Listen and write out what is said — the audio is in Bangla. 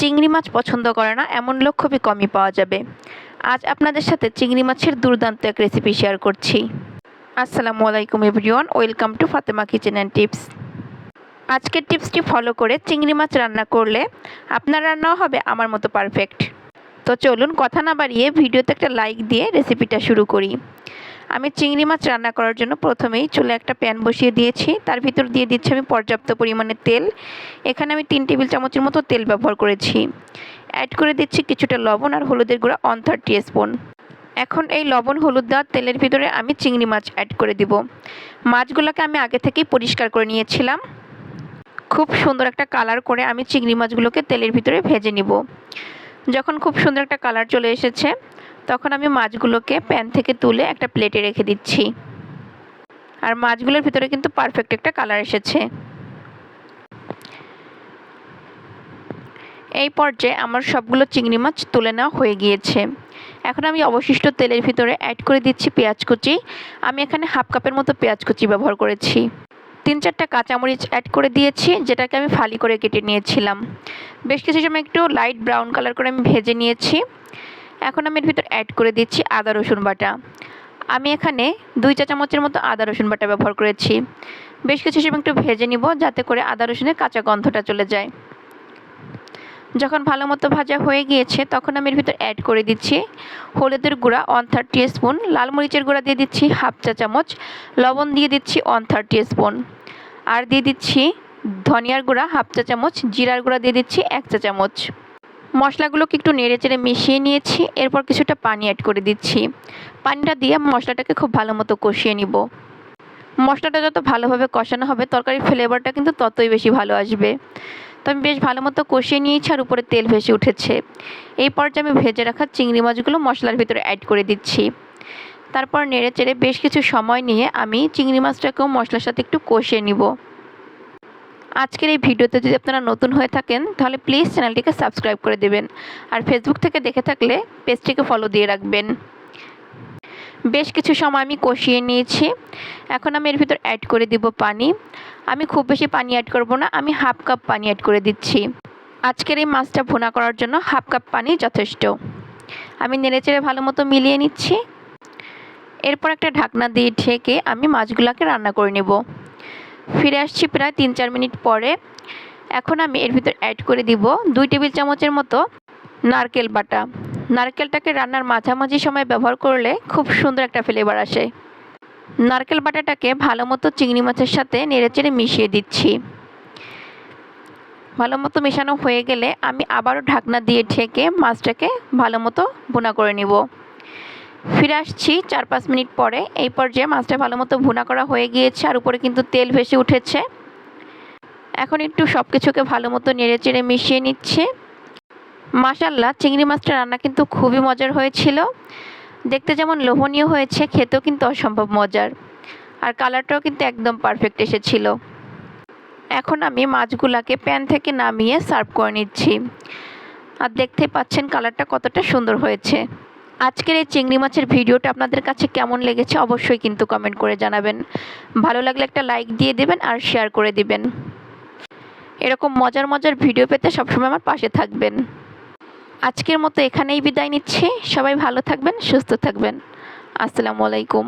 চিংড়ি মাছ পছন্দ করে না, এমন লোক খুবই কমই পাওয়া যাবে। আজ আপনাদের সাথে চিংড়ি মাছের দুর্দান্ত এক রেসিপি শেয়ার করছি। আসসালামু আলাইকুম everyone, welcome to Fatema kitchen and tips. আজকের টিপসটি ফলো করে চিংড়ি মাছ রান্না করলে আপনার রান্নাও হবে আমার মতো পারফেক্ট। তো চলুন কথা না বাড়িয়ে ভিডিওতে একটা লাইক দিয়ে রেসিপিটা শুরু করি। আমি চিংড়ি মাছ রান্না করার জন্য প্রথমেই চুলে একটা প্যান বসিয়ে দিয়েছি। তার ভিতর দিয়ে দিচ্ছি আমি পর্যাপ্ত পরিমাণে তেল। এখানে আমি তিন টেবিল চামচের মতো তেল ব্যবহার করেছি। অ্যাড করে দিচ্ছি কিছুটা লবণ আর হলুদের গুঁড়া অন থার্টি স্পুন এখন এই লবণ, হলুদ দেওয়ার তেলের ভিতরে আমি চিংড়ি মাছ অ্যাড করে দিব। মাছগুলোকে আমি আগে থেকেই পরিষ্কার করে নিয়েছিলাম। খুব সুন্দর একটা কালার করে আমি চিংড়ি মাছগুলোকে তেলের ভিতরে ভেজে নিব। যখন খুব সুন্দর একটা কালার চলে এসেছে তখন আমি মাছগুলোকে প্যান থেকে তুলে একটা প্লেটে রেখে দিচ্ছি। আর মাছগুলোর ভিতরে কিন্তু পারফেক্ট একটা কালার এসেছে। এই পর্যায়ে আমার সবগুলো চিংড়ি মাছ তুলে নেওয়া হয়ে গিয়েছে। এখন আমি অবশিষ্ট তেলের ভিতরে অ্যাড করে দিচ্ছি পেঁয়াজ কুচি। আমি এখানে হাফ কাপের মতো পেঁয়াজ কুচি ব্যবহার করেছি। তিন চারটা কাঁচামরিচ অ্যাড করে দিয়েছি, যেটাকে আমি ফালি করে কেটে নিয়েছিলাম। বেশ কিছু সময় একটু লাইট ব্রাউন কালার করে আমি ভেজে নিয়েছি। এখন আমি এর ভিতর অ্যাড করে দিচ্ছি আদা, রসুন বাটা। আমি এখানে দুই চা চামচের মতো আদা, রসুন বাটা ব্যবহার করেছি। বেশ কিছু সময় একটু ভেজে নিব যাতে করে আদা, রসুনের কাঁচা গন্ধটা চলে যায়। যখন ভালো মতো ভাজা হয়ে গিয়েছে, তখন আমি এর ভিতর অ্যাড করে দিচ্ছি হলুদের গুঁড়া ওয়ান থার্টি স্পুন লাল মরিচের গুঁড়া দিয়ে দিচ্ছি হাফ চা চামচ, লবণ দিয়ে দিচ্ছি ওয়ান থার্টি স্পুন আর দিয়ে দিচ্ছি ধনিয়ার গুঁড়া হাফ চা চামচ, জিরার গুঁড়া দিয়ে দিচ্ছি এক চা চামচ। মশলাগুলোকে একটু নেড়ে চেড়ে মিশিয়ে নিয়েছি, এরপর কিছুটা পানি অ্যাড করে দিচ্ছি। পানিটা দিয়ে মশলাটাকে খুব ভালো মতো কষিয়ে নিব। মশলাটা যত ভালোভাবে কষানো হবে তরকারির ফ্লেভারটা কিন্তু ততই বেশি ভালো আসবে। তো আমি বেশ ভালো মতো কষিয়ে নিয়েছি আর উপরে তেল ভেসে উঠেছে। এই পর্যায়ে আমি ভেজে রাখা চিংড়ি মাছগুলো মশলার ভিতরে অ্যাড করে দিচ্ছি। তারপর নেড়ে চেড়ে বেশ কিছু সময় নিয়ে আমি চিংড়ি মাছটাকেও মশলার সাথে একটু কষিয়ে নিব। আজকের এই ভিডিওতে যদি আপনারা নতুন হয়ে থাকেন, তাহলে প্লিজ চ্যানেলটিকে সাবস্ক্রাইব করে দেবেন। আর ফেসবুক থেকে দেখে থাকলে পেজটিকে ফলো দিয়ে রাখবেন। বেশ কিছু সময় আমি কষিয়ে নিয়েছি। এখন আমি এর ভিতর অ্যাড করে দিব পানি। আমি খুব বেশি পানি অ্যাড করব না, আমি হাফ কাপ পানি অ্যাড করে দিচ্ছি। আজকের এই মাছটা ভুনা করার জন্য হাফ কাপ পানি যথেষ্ট। আমি নেড়েচেড়ে ভালো মতো মিলিয়ে নিচ্ছি। এরপর একটা ঢাকনা দিয়ে ঢেকে আমি মাছগুলোকে রান্না করে নেব। ফিরে আসছি প্রায় তিন চার মিনিট পরে। এখন আমি এর ভিতর অ্যাড করে দিব দুই টেবিল চামচের মতো নারকেল বাটা। নারকেলটাকে রান্নার মাঝামাঝি সময় ব্যবহার করলে খুব সুন্দর একটা ফ্লেভার আসে। নারকেল বাটাটাকে ভালো মতো চিংড়ি মাছের সাথে নেড়েচেড়ে মিশিয়ে দিচ্ছি। ভালো মতো মেশানো হয়ে গেলে আমি আবারও ঢাকনা দিয়ে ঢেকে মাছটাকে ভালো মতো বোনা করে নিব। ফিরে আসছি চার পাঁচ মিনিট পরে। এই পর্যায়ে মাছটা ভালো মতো ভুনা করা হয়ে গিয়েছে আর উপরে কিন্তু তেল ভেসে উঠেছে। এখন একটু সব কিছুকে ভালো মতো নেড়ে চেড়ে মিশিয়ে নিচ্ছে। মাশাল্লাহ চিংড়ি মাছটা রান্না কিন্তু খুবই মজার হয়েছিল। দেখতে যেমন লোভনীয় হয়েছে, খেতেও কিন্তু অসম্ভব মজার। আর কালারটাও কিন্তু একদম পারফেক্ট এসেছিল। এখন আমি মাছগুলাকে প্যান থেকে নামিয়ে সার্ভ করে নিচ্ছি। আর দেখতে পাচ্ছেন কালারটা কতটা সুন্দর হয়েছে। আজকের এই চিংড়ি মাছের ভিডিওটা আপনাদের কাছে কেমন লেগেছে অবশ্যই কিন্তু কমেন্ট করে জানাবেন। ভালো লাগলে একটা লাইক দিয়ে দেবেন আর শেয়ার করে দিবেন। এরকম মজার মজার ভিডিও পেতে সবসময় আমার পাশে থাকবেন। আজকের মতো এখানেই বিদায় নিচ্ছি। সবাই ভালো থাকবেন, সুস্থ থাকবেন। আসসালামু আলাইকুম।